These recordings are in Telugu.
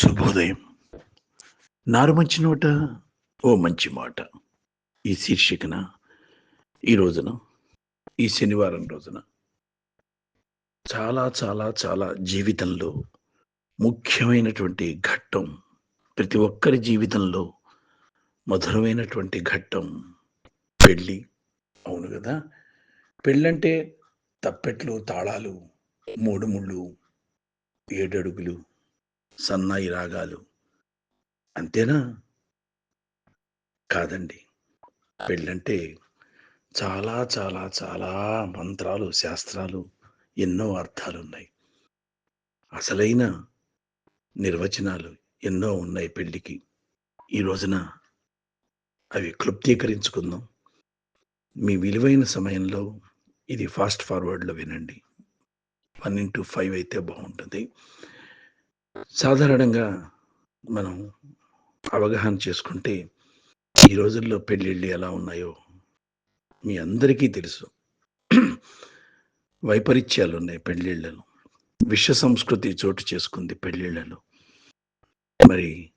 శుభోదయం. నారు మంచి నోట ఓ మంచి మాట. ఈ శీర్షికన ఈ రోజున ఈ శనివారం రోజున చాలా చాలా చాలా జీవితంలో ముఖ్యమైనటువంటి ఘట్టం ప్రతి ఒక్కరి జీవితంలో మధురమైనటువంటి ఘట్టం పెళ్ళి. అవును కదా? పెళ్ళంటే తప్పెట్లు తాళాలు మూడు ముళ్ళు ఏడడుగులు సన్నాయి రాగాలు. అంతేనా? కాదండి. పెళ్ళంటే చాలా చాలా చాలా మంత్రాలు శాస్త్రాలు ఎన్నో అర్థాలు ఉన్నాయి అసలైన నిర్వచనాలు ఎన్నో ఉన్నాయి పెళ్ళికి. ఈ రోజున అవి క్లుప్తీకరించుకుందాం. మీ విలువైన సమయంలో ఇది ఫాస్ట్ ఫార్వర్డ్లో వినండి. వన్ ఇంటూ ఫైవ్ అయితే బాగుంటుంది. సాధారణంగా మనం అవగాహన చేసుకుంటే ఈ రోజుల్లో పెళ్ళిళ్ళు ఎలా ఉన్నాయో మీ అందరికీ తెలుసు. వైపరీత్యాలు ఉన్నాయి పెళ్ళిళ్ళలో. విశ్వ సంస్కృతి చోటు చేసుకుంది పెళ్ళిళ్ళలో. మరి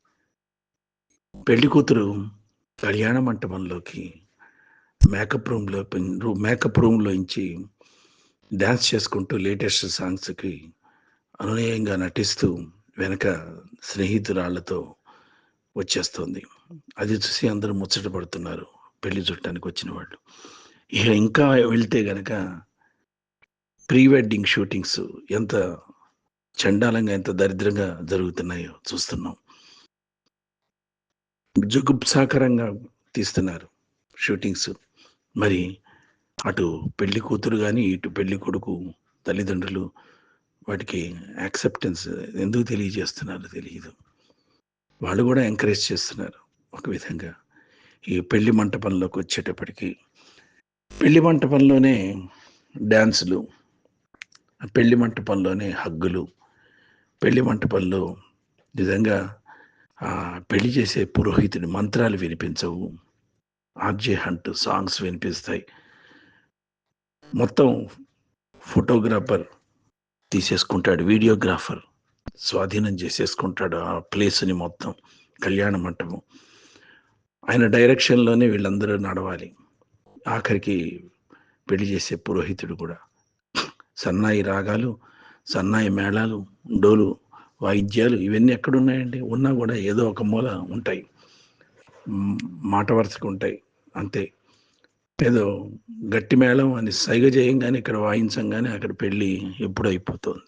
పెళ్ళి కూతురు కళ్యాణ మంటపంలోకి మేకప్ రూమ్లో మేకప్ రూమ్లో నుంచి డ్యాన్స్ చేసుకుంటూ లేటెస్ట్ సాంగ్స్కి అనునయంగా నటిస్తూ వెనక స్నేహితురాళ్ళతో వచ్చేస్తుంది. అది చూసి అందరూ ముచ్చట పడుతున్నారు. పెళ్ళి చుట్టానికి వచ్చిన వాళ్ళు. ఇక ఇంకా వెళ్తే గనక ప్రీ వెడ్డింగ్ షూటింగ్స్ ఎంత చండాలంగా ఎంత దరిద్రంగా జరుగుతున్నాయో చూస్తున్నాం. జుగుప్సాకరంగా తీస్తున్నారు షూటింగ్స్. మరి అటు పెళ్ళి కూతురు కానీ ఇటు పెళ్ళి కొడుకు తల్లిదండ్రులు వాటికి యాక్సెప్టెన్స్ ఎందుకు తెలియజేస్తున్నారో తెలియదు వాళ్ళు కూడా ఎంకరేజ్ చేస్తున్నారు ఒక విధంగా. ఈ పెళ్ళి మంటపంలోకి వచ్చేటప్పటికి పెళ్ళి మంటపంలోనే డ్యాన్సులు పెళ్ళి మంటపంలోనే హగ్గులు పెళ్ళి మంటపంలో నిజంగా పెళ్ళి చేసే పురోహితుడి మంత్రాలు వినిపించవు. ఆర్జే హంట్ సాంగ్స్ వినిపిస్తాయి. మొత్తం ఫోటోగ్రాఫర్ తీసేసుకుంటాడు వీడియోగ్రాఫర్ స్వాధీనం చేసేసుకుంటాడు ఆ ప్లేస్ని మొత్తం కళ్యాణ మంటపం. ఆయన డైరెక్షన్లోనే వీళ్ళందరూ నడవాలి. ఆఖరికి పెళ్ళి చేసే పురోహితుడు కూడా. సన్నాయి రాగాలు సన్నాయి మేళాలు డోలు వాయిద్యాలు ఇవన్నీ ఎక్కడున్నాయండి? ఉన్నా కూడా ఏదో ఒక మూల ఉంటాయి. మాట వరుసకు ఉంటాయి. అంతే. ఏదో గట్టి మేళం అని సైగ చేయంగానే ఇక్కడ వాయించంగానే అక్కడ పెళ్ళి ఎప్పుడు అయిపోతుంది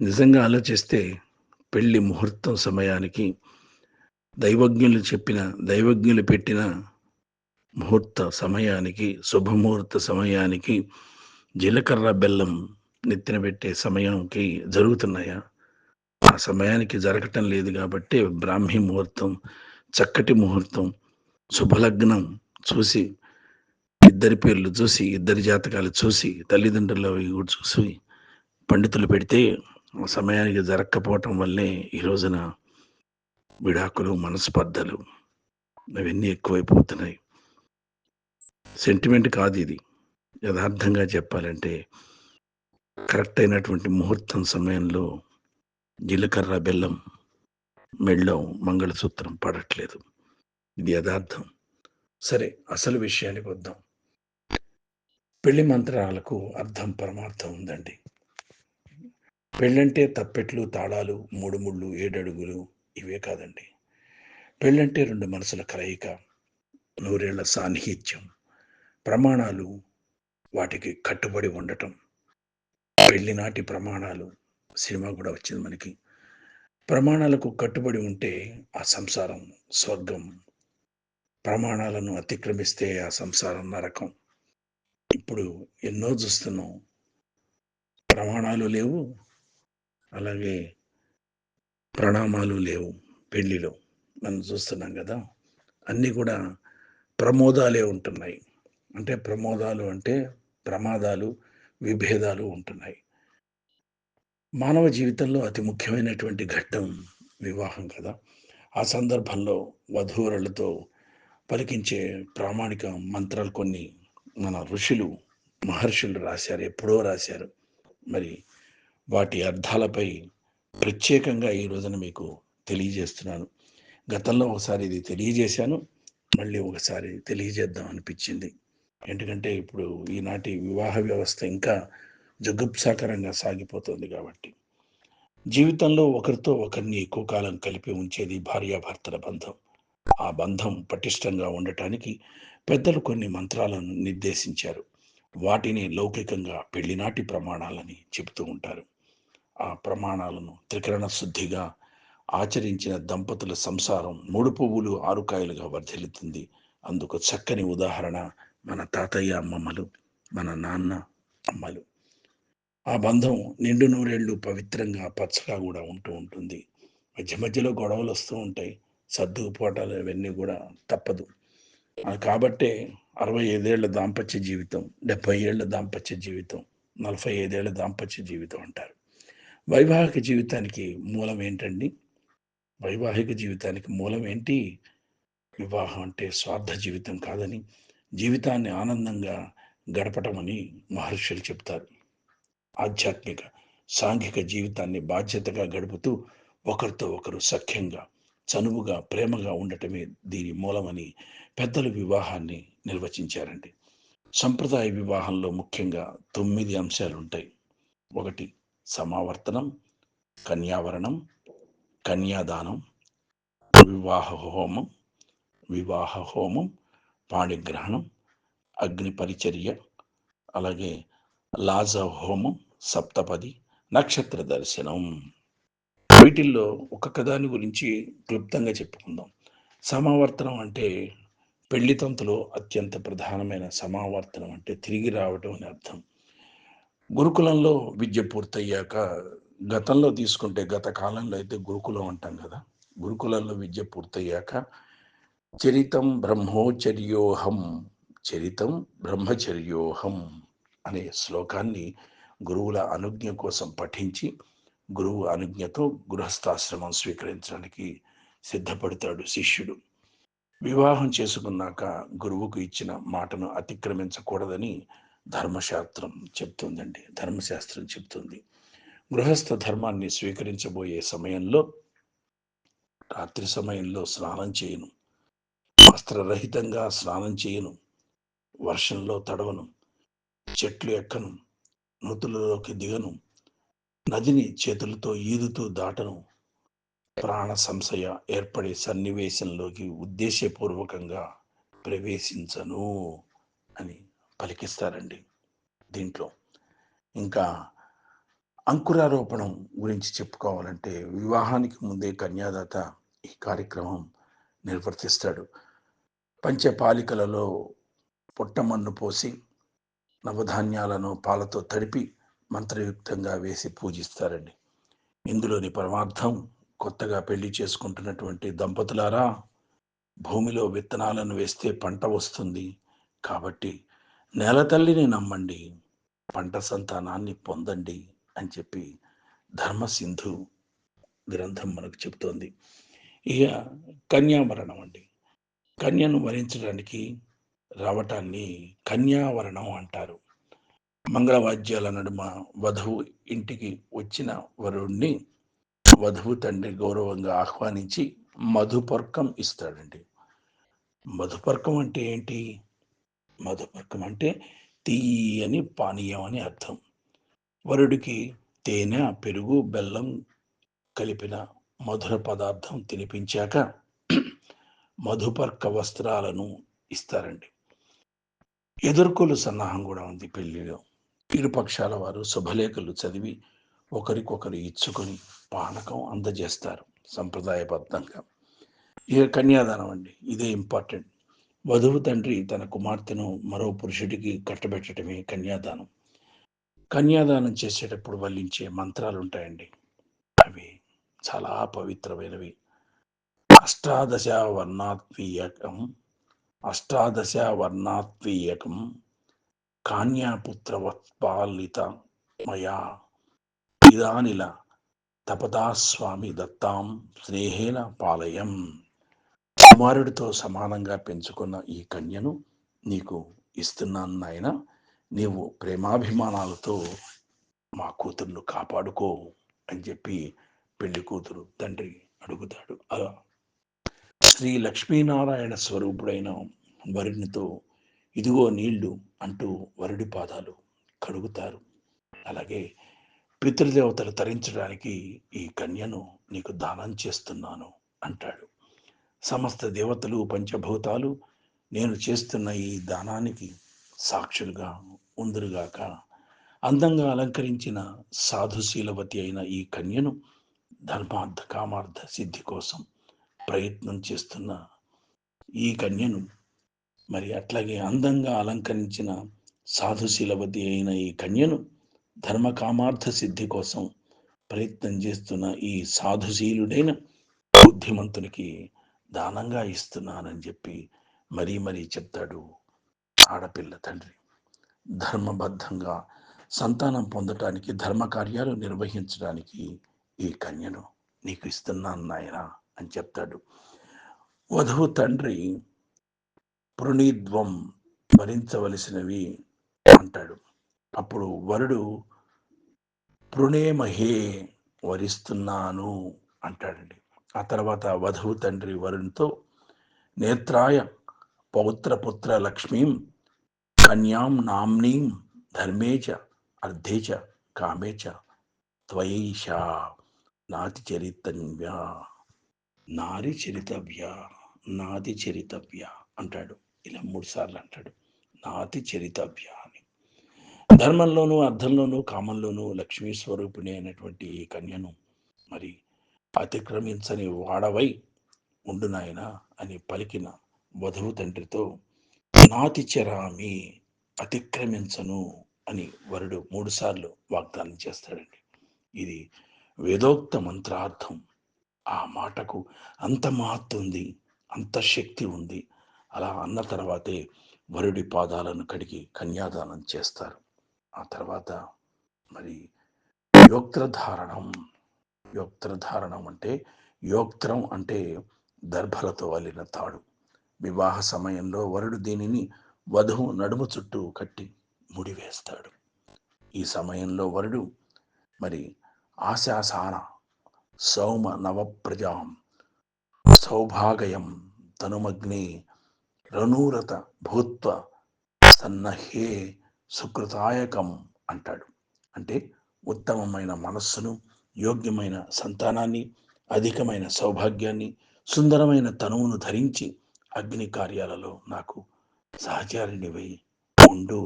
నిజంగా ఆలోచిస్తే పెళ్ళి ముహూర్తం సమయానికి దైవజ్ఞులు చెప్పిన దైవజ్ఞులు పెట్టిన ముహూర్త సమయానికి శుభముహూర్త సమయానికి జీలకర్ర బెల్లం నెత్తిన పెట్టే సమయంకి జరుగుతున్నాయా? ఆ సమయానికి జరగటం లేదు కాబట్టి బ్రాహ్మీ ముహూర్తం చక్కటి ముహూర్తం శుభలగ్నం చూసి ఇద్దరి పేర్లు చూసి ఇద్దరి జాతకాలు చూసి తల్లిదండ్రులు కూడా చూసి పండితులు పెడితే సమయానికి జరగకపోవటం వల్లే ఈ రోజున విడాకులు మనస్పర్ధలు అవన్నీ ఎక్కువైపోతున్నాయి. సెంటిమెంట్ కాదు ఇది. యథార్థంగా చెప్పాలంటే కరెక్ట్ అయినటువంటి ముహూర్తం సమయంలో జీలకర్ర బెల్లం మెళ్ళం మంగళసూత్రం పడట్లేదు. ఇది యథార్థం. సరే అసలు విషయానికి వద్దాం. పెళ్ళి మంత్రాలకు అర్థం పరమార్థం ఉందండి. పెళ్ళంటే తప్పెట్లు తాళాలు మూడు ముళ్ళు ఏడడుగులు ఇవే కాదండి. పెళ్ళంటే రెండు మనసుల కలయిక నూరేళ్ళ సాన్నిహిత్యం ప్రమాణాలు వాటికి కట్టుబడి ఉండటం. పెళ్ళినాటి ప్రమాణాలు సినిమా కూడా వచ్చింది మనకి. ప్రమాణాలకు కట్టుబడి ఉంటే ఆ సంసారం స్వర్గం ప్రమాణాలను అతిక్రమిస్తే ఆ సంసారం నరకం. ఇప్పుడు ఎన్నో చూస్తున్నాం. ప్రమాణాలు లేవు. అలాగే ప్రణామాలు లేవు. పెళ్ళిలో మనం చూస్తున్నాం కదా అన్నీ కూడా ప్రమోదాలే ఉంటున్నాయి. అంటే ప్రమోదాలు అంటే ప్రమాదాలు విభేదాలు ఉంటున్నాయి. మానవ జీవితంలో అతి ముఖ్యమైనటువంటి ఘట్టం వివాహం కదా. ఆ సందర్భంలో వధూవరులతో పలికించే ప్రామాణిక మంత్రాలు కొన్ని మన ఋషులు మహర్షులు రాశారు ఎప్పుడో రాశారు. మరి వాటి అర్థాలపై ప్రత్యేకంగా ఈ రోజున మీకు తెలియజేస్తున్నాను. గతంలో ఒకసారి ఇది తెలియజేశాను మళ్ళీ ఒకసారి తెలియజేద్దాం అనిపించింది. ఎందుకంటే ఇప్పుడు ఈనాటి వివాహ వ్యవస్థ ఇంకా జగుప్సాకరంగా సాగిపోతుంది కాబట్టి. జీవితంలో ఒకరితో ఒకరిని ఎక్కువ కాలం కలిపి ఉంచేది భార్యాభర్తల బంధం. ఆ బంధం పటిష్టంగా ఉండటానికి పెద్దలు కొన్ని మంత్రాలను నిర్దేశించారు. వాటిని లౌకికంగా పెళ్ళినాటి ప్రమాణాలని చెబుతూ ఉంటారు. ఆ ప్రమాణాలను త్రికరణ శుద్ధిగా ఆచరించిన దంపతుల సంసారం మూడు పువ్వులు ఆరుకాయలుగా వర్ధిల్లుతుంది. అందుకు చక్కని ఉదాహరణ మన తాతయ్య అమ్మమ్మలు మన నాన్న అమ్మలు. ఆ బంధం నిండు నూరేళ్ళు పవిత్రంగా పచ్చగా కూడా ఉంటూ ఉంటుంది. మధ్య మధ్యలో గొడవలు వస్తూ ఉంటాయి. సర్దుకుపోవటాలు ఇవన్నీ కూడా తప్పదు. కాబట్టే అరవై ఐదేళ్ళ దాంపత్య జీవితం డెబ్బై ఏళ్ళ దాంపత్య జీవితం నలభై ఐదేళ్ళ దాంపత్య జీవితం అంటారు. వైవాహిక జీవితానికి మూలం ఏంటండి? వైవాహిక జీవితానికి మూలం ఏంటి? వివాహం అంటే స్వార్థ జీవితం కాదని జీవితాన్ని ఆనందంగా గడపటమని మహర్షులు చెప్తారు. ఆధ్యాత్మిక సాంఘిక జీవితాన్ని బాధ్యతగా గడుపుతూ ఒకరితో ఒకరు సఖ్యంగా చనువుగా ప్రేమగా ఉండటమే దీని మూలమని పెద్దలు వివాహాన్ని నిర్వచించారండి. సంప్రదాయ వివాహంలో ముఖ్యంగా తొమ్మిది అంశాలు ఉంటాయి ఒకటి సమావర్తనం కన్యావరణం కన్యాదానం వివాహ హోమం వివాహ హోమం పాణిగ్రహణం అగ్ని పరిచర్య అలాగే లాజ హోమం సప్తపది నక్షత్ర దర్శనం. వీటిల్లో ఒక్కొక్క దాని గురించి క్లుప్తంగా చెప్పుకుందాం. సమావర్తనం అంటే పెళ్ళి తంతులో అత్యంత ప్రధానమైన సమావర్తనం అంటే తిరిగి రావటం అని అర్థం. గురుకులంలో విద్య పూర్తయ్యాక గతంలో తీసుకుంటే గత కాలంలో అయితే గురుకులం అంటాం కదా. గురుకులంలో విద్య పూర్తయ్యాక చరితం బ్రహ్మోచర్యోహం చరితం బ్రహ్మచర్యోహం అనే శ్లోకాన్ని గురువుల అనుజ్ఞ కోసం పఠించి గురువు అనుజ్ఞతో గృహస్థాశ్రమం స్వీకరించడానికి సిద్ధపడతాడు శిష్యుడు. వివాహం చేసుకున్నాక గురువుకు ఇచ్చిన మాటను అతిక్రమించకూడదని ధర్మశాస్త్రం చెప్తుందండి. ధర్మశాస్త్రం చెప్తుంది. గృహస్థ ధర్మాన్ని స్వీకరించబోయే సమయంలో రాత్రి సమయంలో స్నానం చేయను. వస్త్రరహితంగా స్నానం చేయను. వర్షంలో తడవను. చెట్లు ఎక్కను. నూతులలోకి దిగను. నదిని చేతులతో ఈదుతూ దాటను. ప్రాణ సంశయ ఏర్పడే సన్నివేశంలోకి ఉద్దేశపూర్వకంగా ప్రవేశించను అని పలికిస్తారండి దీంట్లో. ఇంకా అంకురారోపణం గురించి చెప్పుకోవాలంటే వివాహానికి ముందే కన్యాదాత ఈ కార్యక్రమం నిర్వర్తిస్తాడు. పంచపాలికలలో పొట్టమన్ను పోసి నవధాన్యాలను పాలతో తడిపి మంత్రయుక్తంగా వేసి పూజిస్తారండి. ఇందులోని పరమార్థం కొత్తగా పెళ్ళి చేసుకుంటున్నటువంటి దంపతులారా భూమిలో విత్తనాలను వేస్తే పంట వస్తుంది. కాబట్టి నేల తల్లిని నమ్మండి పంట సంతానాన్ని పొందండి అని చెప్పి ధర్మసింధు గ్రంథం మనకు చెబుతోంది ఇక కన్యామరణం అండి. కన్యను వరించడానికి రావటాన్ని కన్యావరణం అంటారు. మంగళవాద్యాల నడుమ వధువు ఇంటికి వచ్చిన వరుణ్ణి వధువు తండ్రి గౌరవంగా ఆహ్వానించి మధుపర్కం ఇస్తాడండి. మధుపర్కం అంటే ఏంటి? మధుపర్కం అంటే తీయని పానీయం అని అర్థం. వరుడికి తేనె పెరుగు బెల్లం కలిపిన మధుర పదార్థం తినిపించాక మధుపర్క వస్త్రాలను ఇస్తారండి. ఎదుర్కొలు సన్నాహం కూడా ఉంది పెళ్ళిలో ఇరుపక్షాల వారు శుభలేఖలు చదివి ఒకరికొకరు ఇచ్చుకొని పానకం అందజేస్తారు సంప్రదాయబద్ధంగా. ఇక కన్యాదానం అండి? ఇదే ఇంపార్టెంట్. వధువు తండ్రి తన కుమార్తెను మరో పురుషుడికి కట్టబెట్టడమే కన్యాదానం. కన్యాదానం చేసేటప్పుడు వల్లించే మంత్రాలు ఉంటాయండి అవి చాలా పవిత్రమైనవి. అష్టాదశ వర్ణాత్మీయకం అష్టాదశ వర్ణాత్మీయకం కాన్యాపుత్రవత్పాలిత మయా ఇదానిల తపదాస్వామి దత్తాం స్నేహేన పాలయం కుమారుడితో సమానంగా పెంచుకున్న ఈ కన్యను నీకు ఇస్తున్నాను నాయన. నీవు ప్రేమాభిమానాలతో మా కూతుర్ను కాపాడుకో అని చెప్పి పెళ్ళి కూతురు తండ్రి అడుగుతాడు. అలా శ్రీ లక్ష్మీనారాయణ స్వరూపుడైన వరునితో ఇదిగో నీళ్ళు అంటూ వరుడి పాదాలు కడుగుతారు. అలాగే పితృదేవతలు తరించడానికి ఈ కన్యను నీకు దానం చేస్తున్నాను అంటాడు. సమస్త దేవతలు పంచభూతాలు నేను చేస్తున్న ఈ దానానికి సాక్షులుగా ఉందురుగాక అందంగా అలంకరించిన సాధుశీలవతి అయిన ఈ కన్యను ధర్మార్థ కామార్థ సిద్ధి కోసం ప్రయత్నం చేస్తున్న ఈ కన్యను మరి అట్లాగే అందంగా అలంకరించిన సాధుశీలవతి అయిన ఈ కన్యను ధర్మ కామార్థ సిద్ధి కోసం ప్రయత్నం చేస్తున్న ఈ సాధుశీలుడైన బుద్ధిమంతునికి దానంగా ఇస్తున్నానని చెప్పి మరీ మరీ చెప్తాడు ఆడపిల్ల తండ్రి. ధర్మబద్ధంగా సంతానం పొందటానికి ధర్మ కార్యాలు నిర్వహించడానికి ఈ కన్యను నీకు ఇస్తున్నాను నాయన అని చెప్తాడు. వధువు తండ్రి పృణీద్వం భరించవలసినవి అంటాడు. అప్పుడు వరుడు పృణేమహే వరిస్తున్నాను అంటాడండి. ఆ తర్వాత వధువు తండ్రి వరుణ్తో నేత్రాయ పౌత్రపుత్ర లక్ష్మీం కన్యాం నామ్నీం ధర్మేచ అర్ధేచ కామేచ త్వయైషా నాతి చరితవ్య నారి చరితవ్య నాది చరితవ్య అంటాడు. ఇలా మూడు సార్లు అంటాడు. నాతి చరితవ్య అని ధర్మంలోనూ అర్థంలోనూ కామంలోనూ లక్ష్మీ స్వరూపిణి అయినటువంటి ఈ కన్యను మరి అతిక్రమించని వాడవై ఉండునాయన అని పలికిన వధువు తండ్రితో నాతి చరామి అతిక్రమించను అని వరుడు మూడుసార్లు వాగ్దానం చేస్తాడండి. ఇది వేదోక్త మంత్రార్థం. ఆ మాటకు అంత మహత్తు ఉంది అంత శక్తి ఉంది అలా అన్న తర్వాతే వరుడి పాదాలను కడిగి కన్యాదానం చేస్తారు. ఆ తర్వాత మరి యోక్త్రధారణం యోక్త్రధారణం అంటే యోక్త్రం అంటే దర్భలతో అల్లిన తాడు. వివాహ సమయంలో వరుడు దీనిని వధువు నడుము చుట్టూ కట్టి ముడివేస్తాడు ఈ సమయంలో వరుడు మరి ఆశాసాన సౌమ నవప్రజాం సౌభాగయం తనుమగ్ని రనూరత భూత్వ సన్నహే సుకృతాయకం అంటాడు. అంటే ఉత్తమమైన మనస్సును యోగ్యమైన సంతానాన్ని అధికమైన సౌభాగ్యాన్ని సుందరమైన తనువును ధరించి అగ్ని కార్యాలలో నాకు సహచారిణివై ఉండు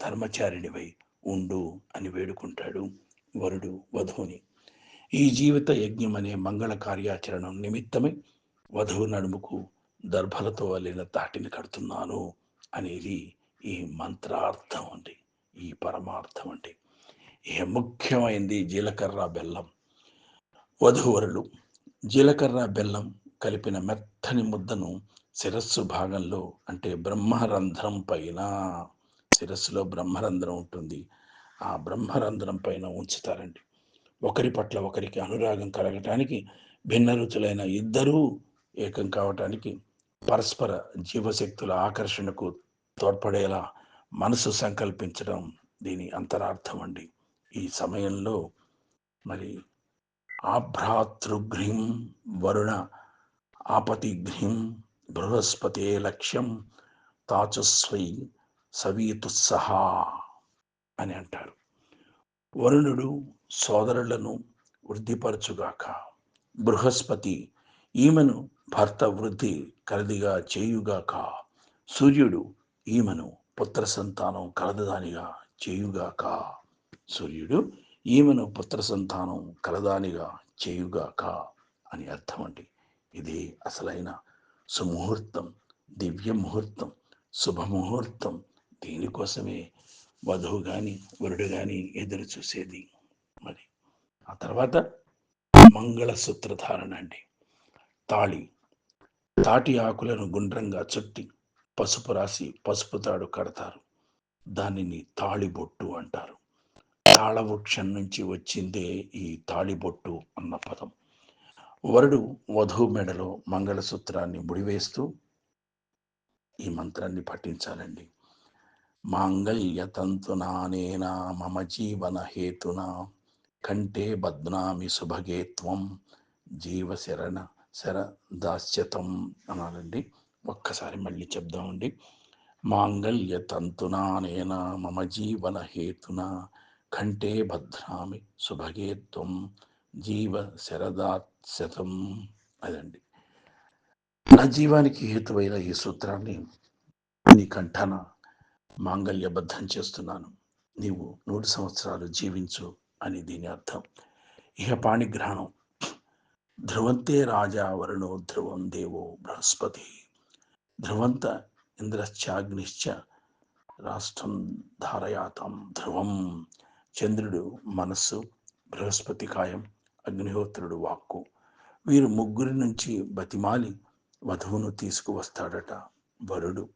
ధర్మచారిణివై ఉండు అని వేడుకుంటాడు వరుడు వధువుని ఈ జీవిత యజ్ఞం అనే మంగళ కార్యాచరణం నిమిత్తమై వధువు నడుముకు దర్భలతో అల్లిన తాటిని కడుతున్నాను అనేది ఈ మంత్రార్థం అండి. ఈ పరమార్థం అండి. ఇక ముఖ్యమైనది జీలకర్ర బెల్లం. వధువరులు జీలకర్ర బెల్లం కలిపిన మెత్తని ముద్దను శిరస్సు భాగంలో అంటే బ్రహ్మరంధ్రం పైన శిరస్సులో బ్రహ్మరంధ్రం ఉంటుంది. ఆ బ్రహ్మరంధ్రం పైన ఉంచుతారండి. ఒకరి పట్ల ఒకరికి అనురాగం కలగటానికి భిన్న రుచులైన ఇద్దరూ ఏకం కావటానికి పరస్పర జీవశక్తుల ఆకర్షణకు తోడ్పడేలా మనసు సంకల్పించడం దీని అంతరార్థం అండి. ఈ సమయంలో మరి ఆభ్రాతృగ్రీం వరుణ ఆపతిగ్రీం బృహస్పతే లక్ష్యం తాచుస్వై సవీతుస్సహా అని అంటారు. వరుణుడు సోదరులను వృద్ధిపరచుగాక బృహస్పతి ఈమెను భర్త వృద్ధి కలదిగా చేయుగాక. సూర్యుడు ఈమెను పుత్ర సంతానం కలదదానిగా చేయుగాక. సూర్యుడు ఈమెను పుత్ర సంతానం కలదానిగా చేయుగాక అని అర్థం అండి. ఇది అసలైన సుముహూర్తం దివ్య ముహూర్తం శుభముహూర్తం దీనికోసమే వధువు కానీ వరుడు కానీ ఎదురు చూసేది. మరి ఆ తర్వాత మంగళ సూత్రధారణ అండి. తాళి. తాటి ఆకులను గుండ్రంగా చుట్టి పసుపు రాసి పసుపు తాడు కడతారు. దానిని తాళిబొట్టు అంటారు. తాళవృక్షం నుంచి వచ్చిందే ఈ తాళిబొట్టు అన్న పదం. వరుడు వధువు మెడలో మంగళసూత్రాన్ని ముడివేస్తూ ఈ మంత్రాన్ని పఠించాలండి. మాంగళ్యతంతునానేనా మమ జీవన హేతునా. కంటే బద్నామి శుభగేత్వం జీవశరణ శర దాస్యతం అనాలండి. ఒక్కసారి మళ్ళీ చెప్దామండి. మాంగళ్య తంతునానేన మమ జీవన హేతున కంటే భద్రామి సుభగేత్వం జీవ శరదాశతం అదండి. నా జీవానికి హేతువైన ఈ సూత్రాన్ని నీ కంఠాన మాంగళ్యబద్ధం చేస్తున్నాను. నీవు నూరు సంవత్సరాలు జీవించు అని దీని అర్థం. ఇహ పాణిగ్రహణం ధ్రువంతే రాజా వరుణో ధ్రువం దేవో బృహస్పతి. ధ్రువంత ఇంద్రశ్చాగ్నిశ్చ రాష్ట్రం ధారయాతం ధ్రువం. చంద్రుడు మనస్సు బృహస్పతి కాయం అగ్నిహోత్రుడు వాక్కు. వీరు ముగ్గురి నుంచి బతిమాలి వధువును తీసుకువస్తాడట వరుడు.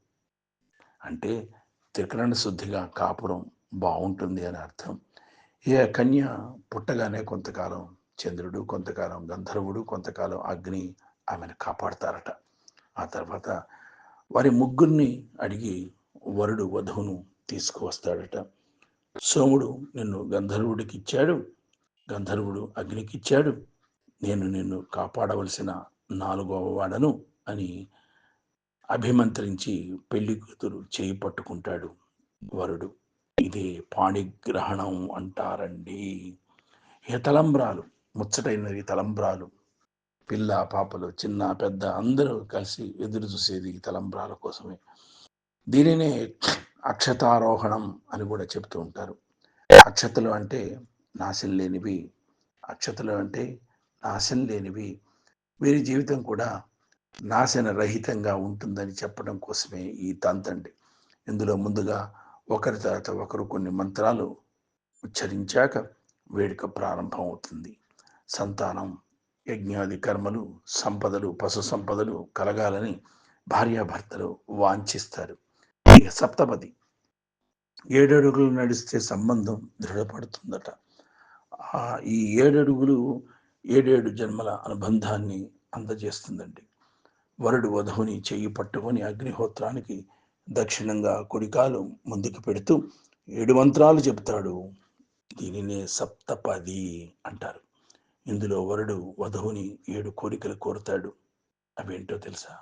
అంటే త్రికరణ శుద్ధిగా కాపురం బాగుంటుంది అని అర్థం. ఏ కన్య పుట్టగానే కొంతకాలం చంద్రుడు కొంతకాలం గంధర్వుడు కొంతకాలం అగ్ని ఆమెను కాపాడతారట. ఆ తర్వాత వారి ముగ్గురిని అడిగి వరుడు వధువును తీసుకువస్తాడట. సోముడు నిన్ను గంధర్వుడికి ఇచ్చాడు. గంధర్వుడు అగ్నికి ఇచ్చాడు. నేను నిన్ను కాపాడవలసిన నాలుగవ వాడను అని అభిమంత్రించి పెళ్ళి కూతురు చేయి పట్టుకుంటాడు వరుడు. ఇదే పాణిగ్రహణం అంటారండి. ఈ ముచ్చటైనవి తలంబ్రాలు. పిల్ల పాపలు చిన్న పెద్ద అందరూ కలిసి ఎదురు చూసేది ఈ తలంబ్రాల కోసమే. దీనినే అక్షతారోహణం అని కూడా చెప్తూ ఉంటారు. అక్షతలు అంటే నాశం లేనివి అక్షతలు అంటే నాశం లేనివి. వీరి జీవితం కూడా నాశన రహితంగా ఉంటుందని చెప్పడం కోసమే ఈ తంతండి ఇందులో ముందుగా ఒకరి తర్వాత ఒకరు కొన్ని మంత్రాలు ఉచ్చరించాక వేడుక ప్రారంభం అవుతుంది సంతానం యజ్ఞాది కర్మలు సంపదలు పశు సంపదలు కలగాలని భార్యాభర్తలు వాంఛిస్తారు. ఇక సప్తపది. ఏడడుగులు నడిస్తే సంబంధం దృఢపడుతుందట. ఈ ఏడడుగులు ఏడేడు జన్మల అనుబంధాన్ని అందజేస్తుందండి. వరుడు వధువుని చెయ్యి పట్టుకొని అగ్నిహోత్రానికి దక్షిణంగా కుడికాలు ముందుకు పెడుతూ ఏడు మంత్రాలు చెప్తాడు. దీనినే సప్తపది అంటారు. ఇందులో వరుడు వధువుని ఏడు కోరికలు కోరుతాడు. అవేంటో తెలుసా?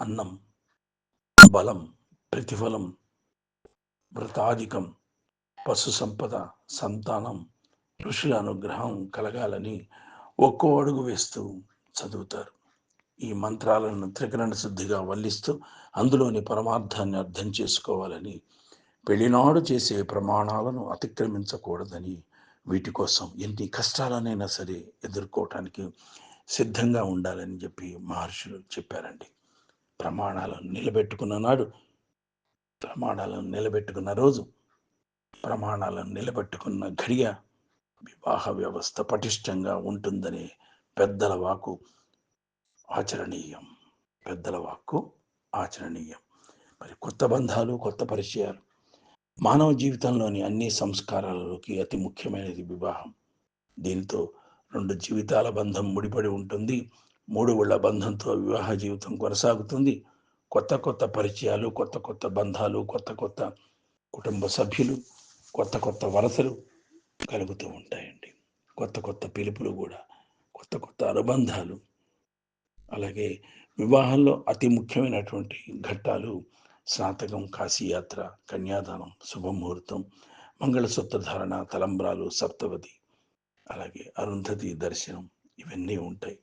అన్నం బలం ప్రతిఫలం వ్రతాధికం పశు సంపద సంతానం ఋషుల అనుగ్రహం కలగాలని ఒక్కో అడుగు వేస్తూ చదువుతారు. ఈ మంత్రాలను త్రికరణ శుద్ధిగా వల్లిస్తూ అందులోని పరమార్థాన్ని అర్థం చేసుకోవాలని పెళ్ళినాడు చేసే ప్రమాణాలను అతిక్రమించకూడదని వీటి కోసం ఎన్ని కష్టాలనైనా సరే ఎదుర్కోవటానికి సిద్ధంగా ఉండాలని చెప్పి మహర్షులు చెప్పారండి. ప్రమాణాలను నిలబెట్టుకున్న నాడు ప్రమాణాలను నిలబెట్టుకున్న రోజు ప్రమాణాలను నిలబెట్టుకున్న ఘడియ వివాహ వ్యవస్థ పటిష్టంగా ఉంటుందనే పెద్దల వాకు ఆచరణీయం. పెద్దల వాక్కు ఆచరణీయం. మరి కొత్త బంధాలు కొత్త పరిచయాలు మానవ జీవితంలోని అన్ని సంస్కారాలలోకి అతి ముఖ్యమైనది వివాహం. దీనితో రెండు జీవితాల బంధం ముడిపడి ఉంటుంది. మూడు ఊళ్ళ బంధంతో వివాహ జీవితం కొనసాగుతుంది. కొత్త కొత్త పరిచయాలు కొత్త కొత్త బంధాలు కొత్త కొత్త కుటుంబ సభ్యులు కొత్త కొత్త వరసలు కలుగుతూ ఉంటాయండి. కొత్త కొత్త పిలుపులు కూడా కొత్త కొత్త అనుబంధాలు. అలాగే వివాహంలో అతి ముఖ్యమైనటువంటి ఘట్టాలు స్నాతకం కాశీయాత్ర కన్యాదానం శుభముహూర్తం మంగళసూత్ర ధారణ తలంబ్రాలు సప్తవతి అలాగే అరుంధతి దర్శనం ఇవన్నీ ఉంటాయి.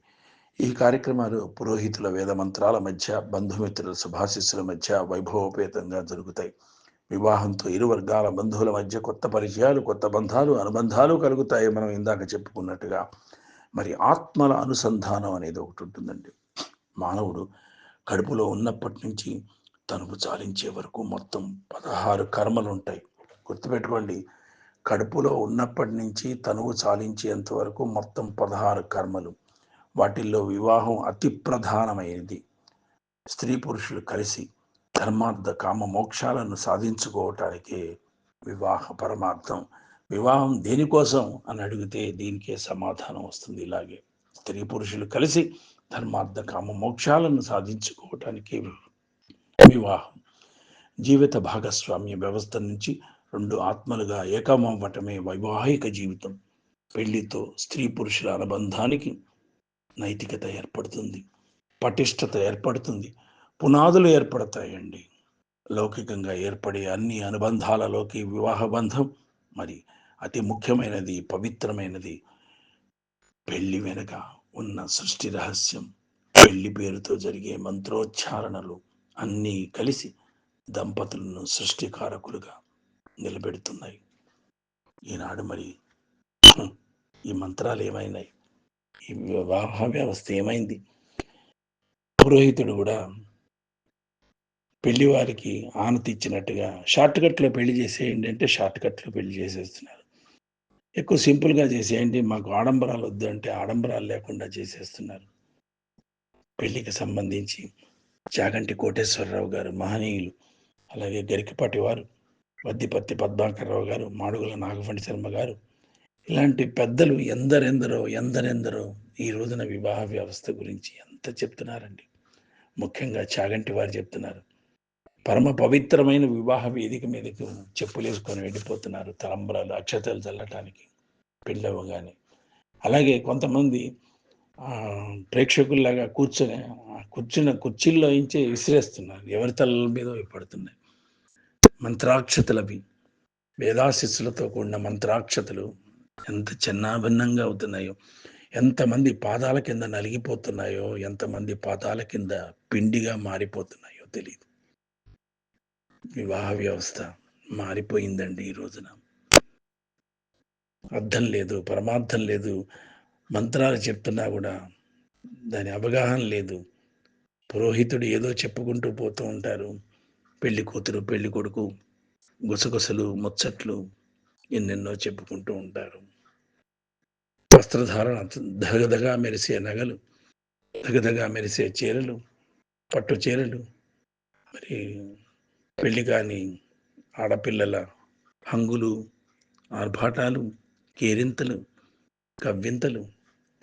ఈ కార్యక్రమాలు పురోహితుల వేద మంత్రాల మధ్య బంధుమిత్రుల శుభాశిస్సుల మధ్య వైభవోపేతంగా జరుగుతాయి. వివాహంతో ఇరు వర్గాల బంధువుల మధ్య కొత్త పరిచయాలు కొత్త బంధాలు అనుబంధాలు కలుగుతాయి మనం ఇందాక చెప్పుకున్నట్టుగా. మరి ఆత్మల అనుసంధానం అనేది ఒకటి ఉంటుందండి. మానవుడు కడుపులో ఉన్నప్పటి నుంచి తనువు చాలించే వరకు మొత్తం పదహారు కర్మలు ఉంటాయి గుర్తుపెట్టుకోండి కడుపులో ఉన్నప్పటి నుంచి తనువు చాలించేంత వరకు మొత్తం పదహారు కర్మలు. వాటిల్లో వివాహం అతి ప్రధానమైనది. స్త్రీ పురుషులు కలిసి ధర్మార్థ కామ మోక్షాలను సాధించుకోవటానికే వివాహ పరమార్థం. వివాహం దేనికోసం అని అడిగితే దీనికే సమాధానం వస్తుంది ఇలాగే. స్త్రీ పురుషులు కలిసి ధర్మార్థ కామ మోక్షాలను సాధించుకోవటానికి వివాహం. జీవిత భాగస్వామ్య వ్యవస్థ నుంచి రెండు ఆత్మలుగా ఏకమవ్వటమే వైవాహిక జీవితం. పెళ్ళితో స్త్రీ పురుషుల అనుబంధానికి నైతికత ఏర్పడుతుంది. పటిష్టత ఏర్పడుతుంది. పునాదులు ఏర్పడతాయండి. లౌకికంగా ఏర్పడే అన్ని అనుబంధాలలోకి వివాహ బంధం మరి అతి ముఖ్యమైనది పవిత్రమైనది. పెళ్ళి వెనుక ఉన్న సృష్టి రహస్యం. పెళ్ళి పేరుతో జరిగే మంత్రోచ్చారణలు. అన్నీ కలిసి దంపతులను సృష్టికారకులుగా నిలబెడుతున్నాయి. ఈనాడు మరి ఈ మంత్రాలు ఏమైనాయి? ఈ వివాహ వ్యవస్థ ఏమైంది? పురోహితుడు కూడా పెళ్ళి వారికి ఆనతి ఇచ్చినట్టుగా షార్ట్ కట్లో పెళ్ళి చేసేయండి అంటే షార్ట్ కట్లో పెళ్ళి చేసేస్తున్నారు. ఎక్కువ సింపుల్గా చేసేయండి మాకు ఆడంబరాలు వద్దు అంటే ఆడంబరాలు లేకుండా చేసేస్తున్నారు. పెళ్ళికి సంబంధించి చాగంటి కోటేశ్వరరావు గారు మహనీయులు అలాగే గరికపాటి వారు వద్దిపత్తి పద్మాకర్రావు గారు మాడుగుల నాగఫణి శర్మ గారు ఇలాంటి పెద్దలు ఎందరెందరో ఎందరెందరో ఈ రోజున వివాహ వ్యవస్థ గురించి ఎంత చెప్తున్నారండి. ముఖ్యంగా చాగంటి వారు చెప్తున్నారు. పరమ పవిత్రమైన వివాహ వేదిక మీదకు చెప్పులేసుకొని వెళ్ళిపోతున్నారు తలంబరాలు అక్షతలు చల్లటానికి పెళ్ళవగానే అలాగే కొంతమంది ప్రేక్షకుల్లాగా కూర్చొని ఆ కూర్చున్న కుర్చీల్లో నుంచి విసిరేస్తున్నారు. ఎవరి తలల మీద పడుతున్నాయి? మంత్రాక్షతలవి. వేదాశిస్సులతో కూడిన మంత్రాక్షతలు ఎంత చిన్నాభిన్నంగా అవుతున్నాయో. ఎంతమంది పాదాల కింద నలిగిపోతున్నాయో ఎంతమంది పాదాల కింద పిండిగా మారిపోతున్నాయో తెలియదు వివాహ వ్యవస్థ మారిపోయిందండి ఈ రోజున. అర్థం లేదు పరమార్థం లేదు. మంత్రాలు చెప్తున్నా కూడా దాని అవగాహన లేదు. పురోహితుడు ఏదో చెప్పుకుంటూ పోతూ ఉంటారు. పెళ్ళి కూతురు పెళ్ళి కొడుకు గుసగుసలు ముచ్చట్లు ఎన్నెన్నో చెప్పుకుంటూ ఉంటారు. వస్త్రధారణ దగదగా మెరిసే నగలు దగదగా మెరిసే చీరలు పట్టు చీరలు. మరి పెళ్ళి కాని ఆడపిల్లల హంగులు ఆర్భాటాలు కేరింతలు కవ్వింతలు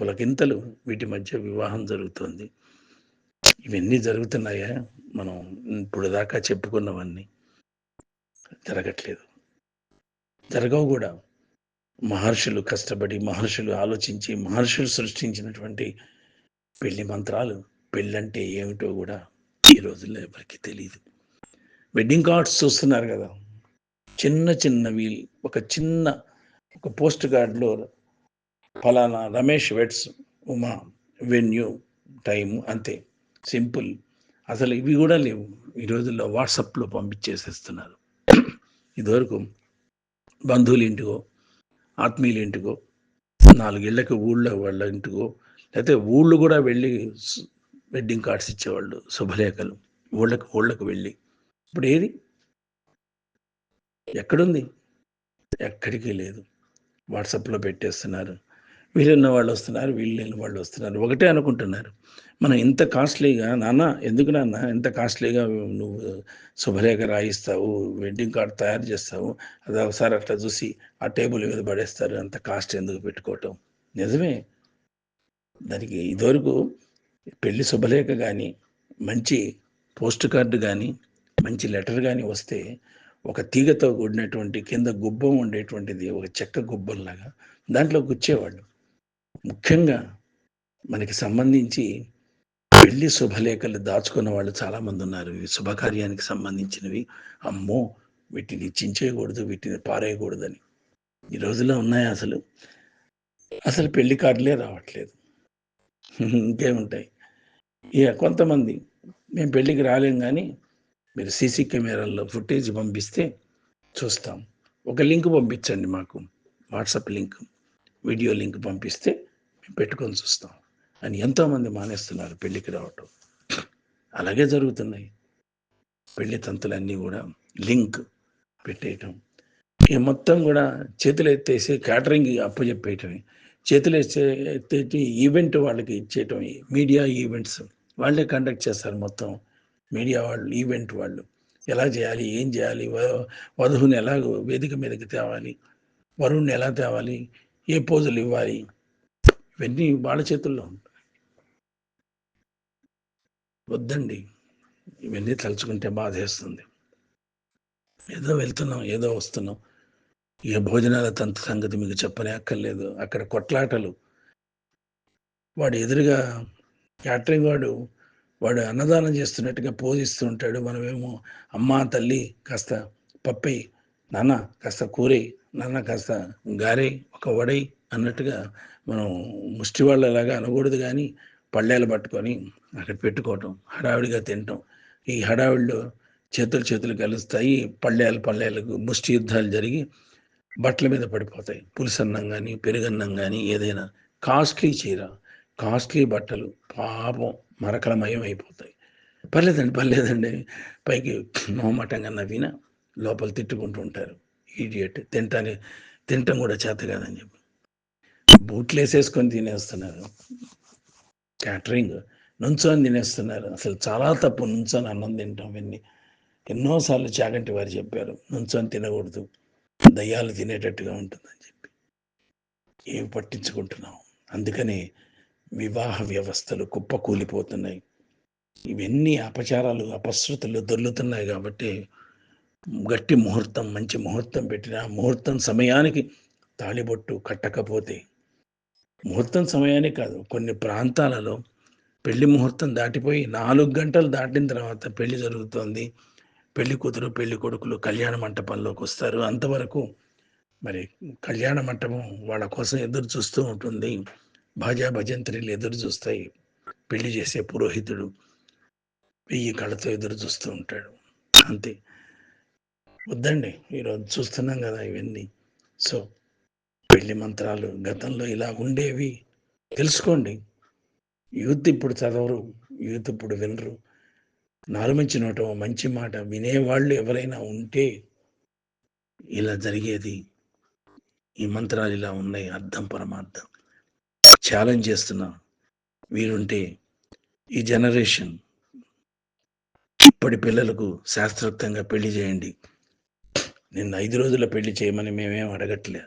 పులకింతలు వీటి మధ్య వివాహం జరుగుతుంది. ఇవన్నీ జరుగుతున్నాయా? మనం ఇప్పుడు దాకా చెప్పుకున్నవన్నీ జరగట్లేదు. జరగవు కూడా. మహర్షులు కష్టపడి మహర్షులు ఆలోచించి మహర్షులు సృష్టించినటువంటి పెళ్ళి మంత్రాలు పెళ్ళంటే ఏమిటో కూడా ఈ రోజుల్లో ఎవరికి తెలియదు వెడ్డింగ్ కార్డ్స్ చూస్తున్నారు కదా. చిన్న చిన్నవి ఒక చిన్న ఒక పోస్ట్ కార్డులో ఫలానా Ramesh weds Uma venue time అంతే. సింపుల్. అసలు ఇవి కూడా లేవు. ఈ రోజుల్లో వాట్సాప్లో పంపించేసేస్తున్నారు. ఇదివరకు బంధువుల ఇంటికో ఆత్మీయుల ఇంటికో నాలుగేళ్ళకు ఊళ్ళో వాళ్ళ ఇంటికో లేకపోతే ఊళ్ళు కూడా వెళ్ళి వెడ్డింగ్ కార్డ్స్ ఇచ్చేవాళ్ళు శుభలేఖలు. ఊళ్ళకు ఊళ్ళకు వెళ్ళి. ఇప్పుడు ఏది? ఎక్కడుంది? ఎక్కడికి లేదు. వాట్సాప్లో పెట్టేస్తున్నారు. వీళ్ళున్న వాళ్ళు వస్తున్నారు వీళ్ళు లేని వాళ్ళు వస్తున్నారు. ఒకటే అనుకుంటున్నారు. మనం ఇంత కాస్ట్లీగా నాన్న ఎందుకు నాన్న ఇంత కాస్ట్లీగా నువ్వు శుభలేఖ రాయిస్తావు వెడ్డింగ్ కార్డ్ తయారు చేస్తావు అది ఒకసారి అట్లా చూసి ఆ టేబుల్ మీద పడేస్తారు అంత కాస్ట్ ఎందుకు పెట్టుకోవటం? నిజమే. దానికి ఇదివరకు పెళ్ళి శుభలేఖ కానీ మంచి పోస్ట్ కార్డు కానీ మంచి లెటర్ కానీ వస్తే ఒక తీగతో కూడినటువంటి కింద గుబ్బం ఉండేటువంటిది ఒక చెక్క గుబ్బంలాగా దాంట్లో గుచ్చేవాళ్ళు. ముఖ్యంగా మనకి సంబంధించి పెళ్ళి శుభలేఖలు దాచుకున్న వాళ్ళు చాలామంది ఉన్నారు. ఇవి శుభకార్యానికి సంబంధించినవి. అమ్మో! వీటిని చించేయకూడదు వీటిని పారేయకూడదని. ఈ రోజుల్లో ఉన్నాయి అసలు. అసలు పెళ్ళి కార్డులే రావట్లేదు. ఇంకేముంటాయి ఇక కొంతమంది మేము పెళ్ళికి రాలేం కానీ మీరు సీసీ కెమెరాల్లో ఫుటేజ్ పంపిస్తే చూస్తాం. ఒక లింక్ పంపించండి మాకు. వాట్సాప్ లింక్ వీడియో లింక్ పంపిస్తే పెట్టుకొని చూస్తాం. అని ఎంతోమంది మానేస్తున్నారు పెళ్ళికి రావటం. అలాగే జరుగుతున్నాయి. పెళ్ళి తంతులన్నీ కూడా లింక్ పెట్టేయటం. ఈ మొత్తం కూడా చేతులు ఎత్తేసి క్యాటరింగ్ అప్పచెప్పేయటం చేతులు ఎత్తే ఎత్తేటి ఈవెంట్ వాళ్ళకి ఇచ్చేయటం మీడియా ఈవెంట్స్ వాళ్ళే కండక్ట్ చేస్తారు మొత్తం. మీడియా వాళ్ళు ఈవెంట్ వాళ్ళు. ఎలా చేయాలి ఏం చేయాలి వ- వధువుని ఎలా వేదిక మీదకి తేవాలి వరుణ్ణి ఎలా తేవాలి ఏ పోజులు ఇవ్వాలి ఇవన్నీ వాళ్ళ చేతుల్లో ఉంటాయి. వద్దండి. ఇవన్నీ తలుచుకుంటే బాధేస్తుంది. ఏదో వెళ్తున్నాం ఏదో వస్తున్నాం. ఇక భోజనాల తంత సంగతి మీకు చెప్పనే అక్కర్లేదు. అక్కడ కొట్లాటలు. వాడు ఎదురుగా క్యాటరింగ్ వాడు వాడు అన్నదానం చేస్తున్నట్టుగా పోజిస్తూ ఉంటాడు. మనమేమో అమ్మ తల్లి కాస్త పప్పై నాన్న కాస్త కూరై నాన్న కాస్త గారే ఒక వడై అన్నట్టుగా మనం ముష్టి వాళ్ళలాగా అనకూడదు కానీ పళ్ళేలు పట్టుకొని అక్కడ పెట్టుకోవటం హడావిడిగా తినటం. ఈ హడావిడిలో చేతులు చేతులు కలుస్తాయి పళ్ళేలు పళ్ళేలకు ముష్టి యుద్ధాలు జరిగి బట్టల మీద పడిపోతాయి. పులుసన్నం కానీ పెరుగన్నం కానీ ఏదైనా కాస్ట్లీ చీర కాస్ట్లీ బట్టలు పాపం మరకలమయం అయిపోతాయి. పర్లేదండి పర్లేదండి. పైకి నోమటంగా నవ్విన లోపల తిట్టుకుంటూ ఉంటారు. ఈడియట్ తింటానే తినటం కూడా చేత కాదని చెప్పి. బూట్లు వేసేసుకొని తినేస్తున్నారు. క్యాటరింగ్ నుంచొని తినేస్తున్నారు. అసలు చాలా తప్పు. నుంచొని అన్నం తింటాం ఇవన్నీ. ఎన్నోసార్లు చాగంటి వారు చెప్పారు. నుంచొని తినకూడదు. దయ్యాలు తినేటట్టుగా ఉంటుందని చెప్పి. ఏమి పట్టించుకుంటున్నాం? అందుకని వివాహ వ్యవస్థలు కుప్పకూలిపోతున్నాయి. ఇవన్నీ అపచారాలు అపశృతులు దొర్లుతున్నాయి కాబట్టి గట్టి ముహూర్తం మంచి ముహూర్తం పెట్టిన ముహూర్తం సమయానికి తాళిబొట్టు కట్టకపోతే ముహూర్తం సమయాన్ని కాదు కొన్ని ప్రాంతాలలో పెళ్ళి ముహూర్తం దాటిపోయి నాలుగు గంటలు దాటిన తర్వాత పెళ్ళి జరుగుతోంది. పెళ్ళి కూతురు పెళ్ళి కొడుకులు కళ్యాణ మంటపంలోకి వస్తారు. అంతవరకు మరి కళ్యాణ మంటపం వాళ్ళ కోసం ఎదురు చూస్తూ ఉంటుంది. భాజా భజంత్రీలు ఎదురు చూస్తాయి. పెళ్ళి చేసే పురోహితుడు వెయ్యి కళ్ళతో ఎదురు చూస్తూ ఉంటాడు. అంతే. వద్దండి ఈరోజు చూస్తున్నాం కదా ఇవన్నీ. సో పెళ్ళి మంత్రాలు గతంలో ఇలా ఉండేవి. తెలుసుకోండి. యూత్ ఇప్పుడు చదవరు యూత్ ఇప్పుడు వినరు. నాలుమంచి నోట మంచి మాట వినేవాళ్ళు ఎవరైనా ఉంటే ఇలా జరిగేది. ఈ మంత్రాలు ఇలా ఉన్నాయి అర్థం పరమార్థం. ఛాలెంజ్ చేస్తున్నా వీరుంటే ఈ జనరేషన్ ఇప్పటి పిల్లలకు శాస్త్రోక్తంగా పెళ్ళి చేయండి. నిన్న ఐదు రోజుల పెళ్ళి చేయమని మేమేం అడగట్లే.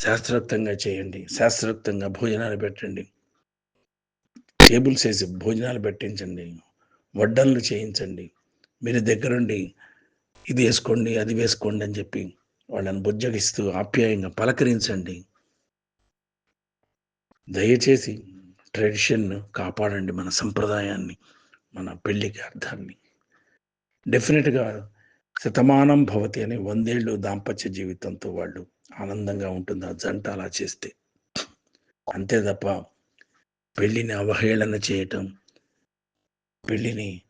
శాస్త్రోక్తంగా చేయండి శాస్త్రోక్తంగా భోజనాలు పెట్టండి. టేబుల్స్ వేసి భోజనాలు పెట్టించండి వడ్డన్లు చేయించండి. మీరు దగ్గరుండి ఇది వేసుకోండి అది వేసుకోండి అని చెప్పి వాళ్ళని బుజ్జగిస్తూ ఆప్యాయంగా పలకరించండి. దయచేసి ట్రెడిషన్ను కాపాడండి మన సంప్రదాయాన్ని మన పెళ్ళికి అర్థాన్ని. డెఫినెట్గా శతమానం భవతి అనే వందేళ్ళు దాంపత్య జీవితంతో వాళ్ళు ఆనందంగా ఉంటుంది ఆ జంట అలా చేస్తే. అంతే తప్ప పెళ్ళిని అవహేళన చేయటం పెళ్ళిని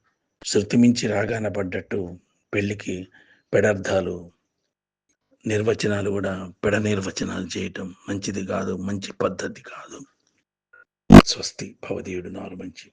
శృతిమించి రాగాన పడ్డట్టు పెళ్ళికి పెడర్థాలు నిర్వచనాలు కూడా పెడ నిర్వచనాలు చేయటం మంచిది కాదు మంచి పద్ధతి కాదు. స్వస్తి భవదీయుడు నాలుగు మంచి.